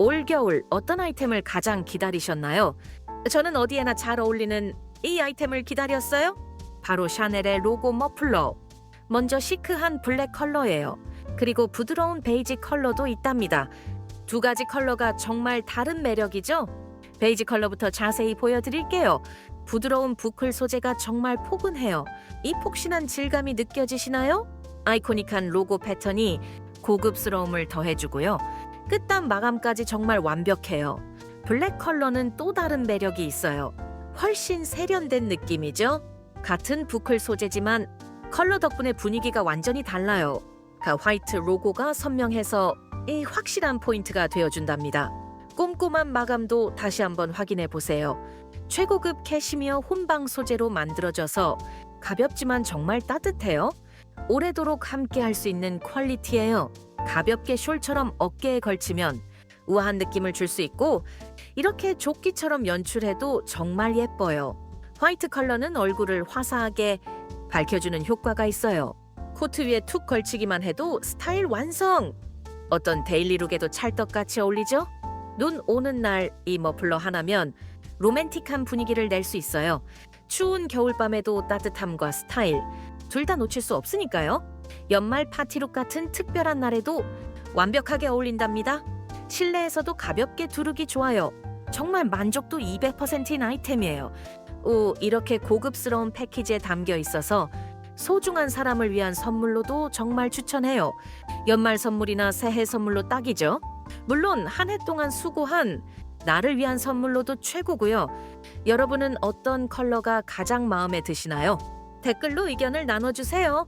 올겨울 어떤 아이템을 가장 기다리셨나요? 저는 어디에나 잘 어울리는 이 아이템을 기다렸어요. 바로 샤넬의 로고 머플러. 먼저 시크한 블랙 컬러예요. 그리고 부드러운 베이지 컬러도 있답니다. 두 가지 컬러가 정말 다른 매력이죠? 베이지 컬러부터 자세히 보여드릴게요. 부드러운 부클 소재가 정말 포근해요. 이 폭신한 질감이 느껴지시나요? 아이코닉한 로고 패턴이 고급스러움을 더해주고요. 끝단 마감까지 정말 완벽해요. 블랙 컬러는 또 다른 매력이 있어요. 훨씬 세련된 느낌이죠? 같은 부클 소재지만 컬러 덕분에 분위기가 완전히 달라요. 그 화이트 로고가 선명해서 이 확실한 포인트가 되어준답니다. 꼼꼼한 마감도 다시 한번 확인해 보세요. 최고급 캐시미어 혼방 소재로 만들어져서 가볍지만 정말 따뜻해요. 오래도록 함께 할 수 있는 퀄리티예요. 가볍게 숄처럼 어깨에 걸치면 우아한 느낌을 줄 수 있고 이렇게 조끼처럼 연출해도 정말 예뻐요. 화이트 컬러는 얼굴을 화사하게 밝혀주는 효과가 있어요. 코트 위에 툭 걸치기만 해도 스타일 완성! 어떤 데일리룩에도 찰떡같이 어울리죠? 눈 오는 날 이 머플러 하나면 로맨틱한 분위기를 낼 수 있어요. 추운 겨울밤에도 따뜻함과 스타일 둘 다 놓칠 수 없으니까요. 연말 파티룩 같은 특별한 날에도 완벽하게 어울린답니다. 실내에서도 가볍게 두르기 좋아요. 정말 만족도 200%인 아이템이에요. 오, 이렇게 고급스러운 패키지에 담겨 있어서 소중한 사람을 위한 선물로도 정말 추천해요. 연말 선물이나 새해 선물로 딱이죠. 물론 한 해 동안 수고한 나를 위한 선물로도 최고고요. 여러분은 어떤 컬러가 가장 마음에 드시나요? 댓글로 의견을 나눠주세요.